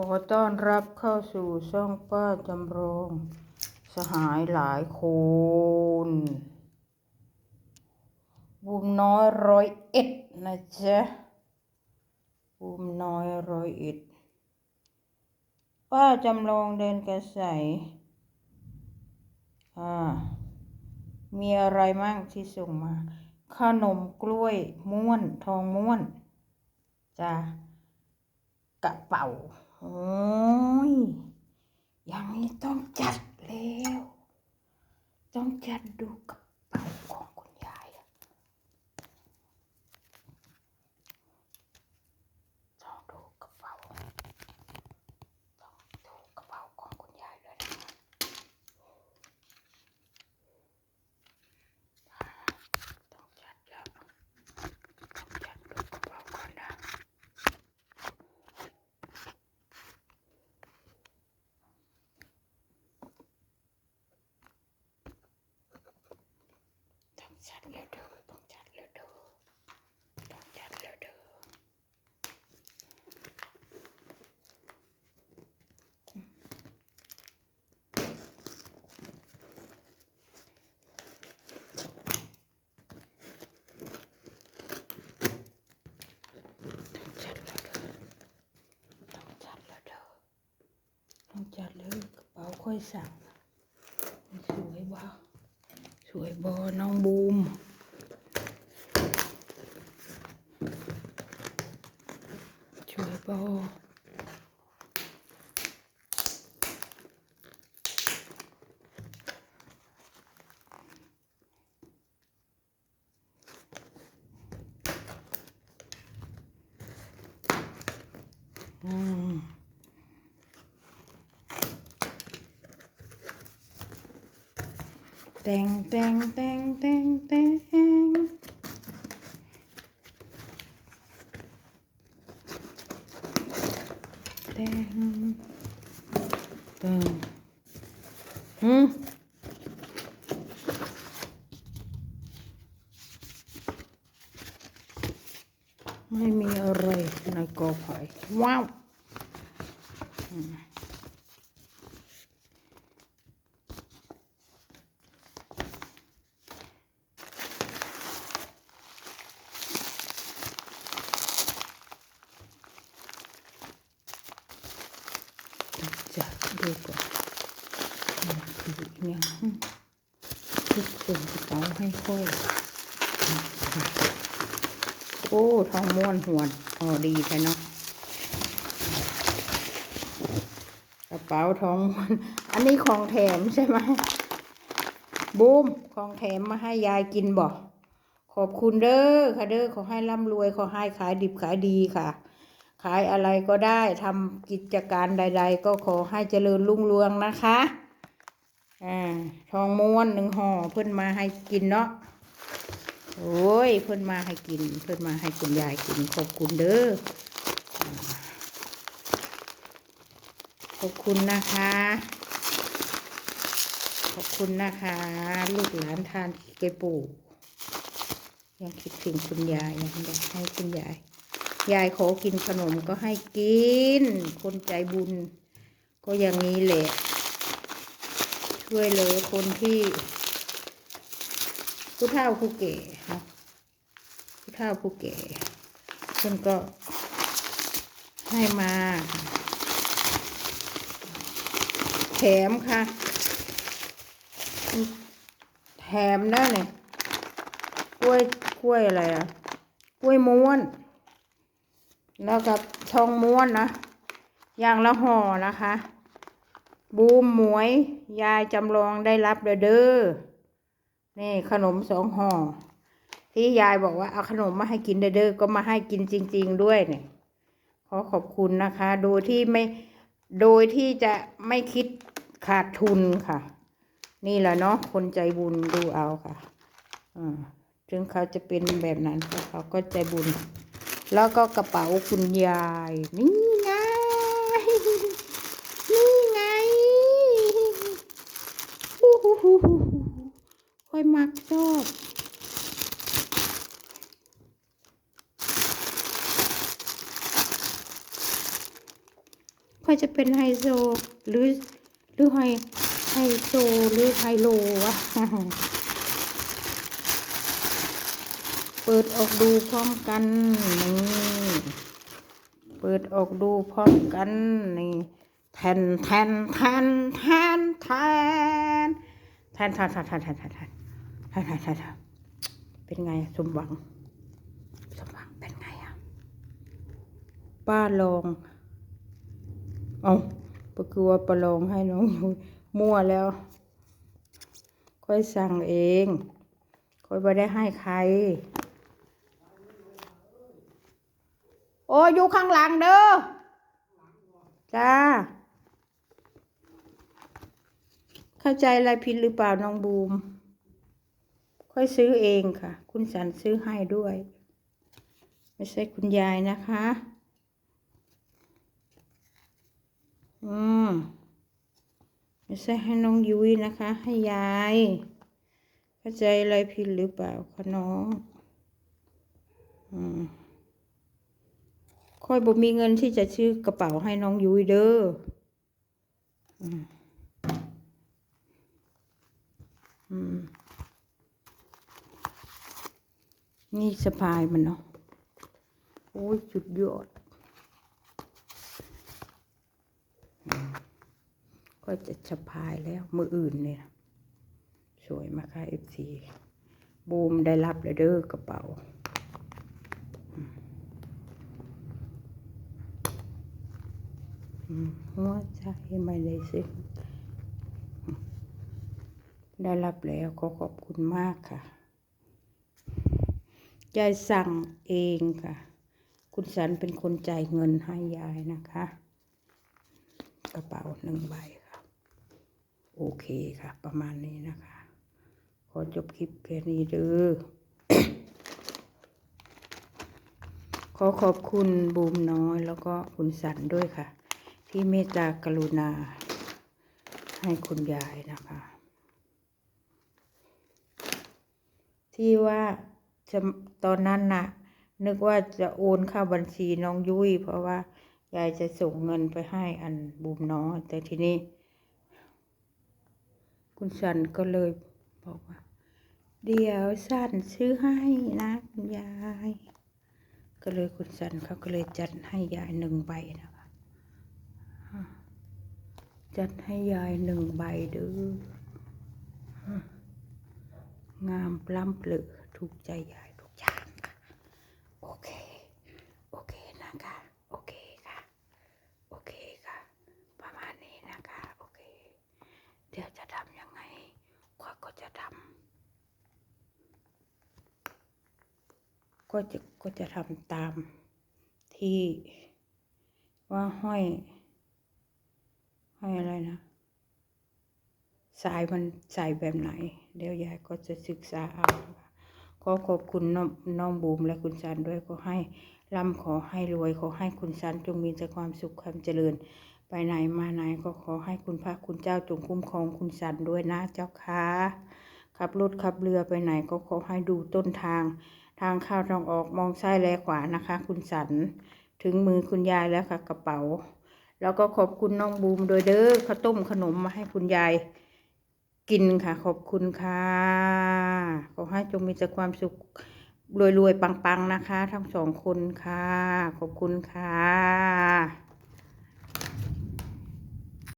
ขอต้อนรับเข้าสู่ช่องป้าจำลองสหายหลายคนบุมน้อยร้อยเอ็ดนะจ๊ะบุมน้อยร้อยเอ็ด ป้าจำลองเดินกระใสอ่า มีอะไรมั่งที่ส่งมา ขนมกล้วยม้วน ทองม้วน จ้ะกระเป๋า โอ้ยอย่างนี้ต้องจัดแล้ว ต้องจัดดูกระเป๋าของคุณยายอะต้องดูกระเป๋า ต้องดูกระเป๋าของคุณยายด้วยนะคะต้องจัดแล้วต้องจัดดูกระเป๋าก่อนนะ ต้องจัดแล้วเด้อต้องจัดแล้วเด้อต้องจัดแล้วเด้อต้องจัดแล้วเด้อต้องจัดแล้วเด้อต้องจัดแล้วกระเป๋าค่อยสั่งมันสวยบ้า สวยบอน้องบูมสวยบออืม แตงแตงแตงแตงแตงแตงแตงหืมไม่มีอะไรในกอไผ่ว้าวอืม จะดูก่อน มันคือเนี่ยทุกส่วนกระเป๋าให้ค่อย โอ้ทองม้วนหวนอ๋อดีแท้เนาะกระเป๋าทองม้วน อันนี้ของแถมใช่ไหมบูมของแถมมาให้ยายกินบอกขอบคุณเด้อค่ะเด้อขอให้ร่ำรวยขอให้ขายดิบขายดีค่ะ ขายอะไรก็ได้ทำกิจการใด ๆ ก็ขอให้เจริญรุ่งเรืองนะคะ อ่าทองม้วนหนึ่งห่อเพื่อนมาให้กินเนาะโอ้ยเพื่อนมาให้กิน เพื่อนมาให้คุณยายกินขอบคุณเด้อขอบคุณนะคะ ขอบคุณนะคะ ลูกหลานทานเกปลูกยังคิดถึงคุณยายยังอยากให้คุณยาย ยายขอกินขนมก็ให้กิน คนใจบุญ ก็อย่างนี้แหละ ช่วยเหลือคนที่ผู้เฒ่าผู้แก่เนาะผู้เฒ่าผู้แก่เพิ่นก็ให้มาแถมค่ะ แถมได้เนี่ยกล้วยกล้วยอะไรอะกล้วยม้วน แล้วกับทองม้วนนะอย่างละห่อนะคะ บูมหมวย ยายจำลองได้รับเด้อเด้อนี่ขนมสองห่อที่ยายบอกว่าเอาขนมมาให้กินเด้อเด้อก็มาให้กินจริง ๆ ด้วยเนี่ยขอขอบคุณนะคะ โดยที่ไม่โดยที่จะไม่คิดขาดทุนค่ะ นี่แหละเนาะคนใจบุญดูเอาค่ะอ่าถึงเขาจะเป็นแบบนั้นเขาก็ใจบุญ แล้วก็กระเป๋าคุณยายนี่ไงฮู้ฮู้ฮู้ฮู้ค่ อยมักชอบค่อยจะเป็นไฮโซหรือหรือไฮไฮโซหรือไฮโลวะเปิดออกดูพร้อมกันนี่เปิดออกดูพร้อมกันนี่แทนแทนแทนแทนแทนแทนแทนแทนแทนแทนแทน แทนแทนแทนแทนแทนเป็นไงสมหวัง สมหวังเป็นไงอะป้าลอง เอาปคือว่าประลองให้น้องอยู่มั่วแล้ว ค่อยสั่งเอง ค่อยไม่ได้ให้ใคร โอ้อยู่ข้างหลังเด้อ จ้า เข้าใจอะไรผิดหรือเปล่าน้องบูม ค่อยซื้อเองค่ะ คุณสันซื้อให้ด้วย ไม่ใช่คุณยายนะคะ อืมไม่ใช่ให้น้องยุ้ยนะคะ ให้ยาย เข้าใจอะไรผิดหรือเปล่าคะน้อง อืมค่อยบ่มีเงินที่จะซื้อกระเป๋าให้น้องยุ้ยเด้ออืม อืม นี่สะพายมันเนาะ โอ้ยจุดยอดก็จะสะพายแล้วมืออื่นเนี่ย สวยมากค่ะเอฟซีบูมได้รับเลยเด้อกระเป๋า หัวใจไม่ได้สิได้รับแล้วขอขอบคุณมากค่ะ ยายสั่งเองค่ะ คุณสันเป็นคนจ่ายเงินให้ยายนะคะ กระเป๋าหนึ่งใบค่ะ โอเคค่ะ ประมาณนี้นะคะ ขอจบคลิปแค่นี้เด้อขอขอบคุณบูมน้อยแล้วก็คุณสันด้วยค่ะ ที่เมตตากรุณา ให้คุณยายนะคะ ที่ว่า ตอนนั้นน่ะ นึกว่าจะโอนเข้าบัญชีน้องยุ้ย เพราะว่ายายจะส่งเงินไปให้อันบูมน้อยแต่ทีนี้ คุณสันก็เลยบอกว่า เดี๋ยวสันซื้อให้นะคุณยาย ก็เลยคุณสันเขาก็เลยจัดให้ยายหนึ่งใบนะคะจัดให้ยายหนึ่งใบเด้องามปล้ำเปลือ ถูกใจยายทุกอย่างค่ะ โอเค โอเคนะคะ โอเคค่ะ โอเคค่ะ ประมาณนี้นะคะ โอเค เดี๋ยวจะทำยังไงข้อยก็จะทำก็จะก็จะทำตามที่ว่าห้อยห้อะไรนะ สายมันใส่แบบไหน เดี๋ยวยายก็จะศึกษาเอา นะคะขอขอบคุณน้องน้องบูมและคุณซันด้วยขอให้ร่ำขอให้รวยขอให้คุณซันจงมีแต่ความสุขความเจริญ ไปไหนมาไหนก็ขอให้คุณพระคุณเจ้าจงคุ้มครองคุณซันด้วยนะเจ้าค่ะขับรถขับเรือไปไหนก็ขอให้ดูต้นทาง ทางเข้าทางออกมองซ้ายและขวานะคะ คุณสันถึงมือคุณยายแล้วค่ะกระเป๋า แล้วก็ขอบคุณน้องบูมโดยเด้อข้าวต้มขนมมาให้คุณยาย กินค่ะ ขอบคุณค่ะ ขอให้จงมีแต่ความสุขรวยๆ ปังๆ นะคะ ทั้งสองคนค่ะ ขอบคุณค่ะ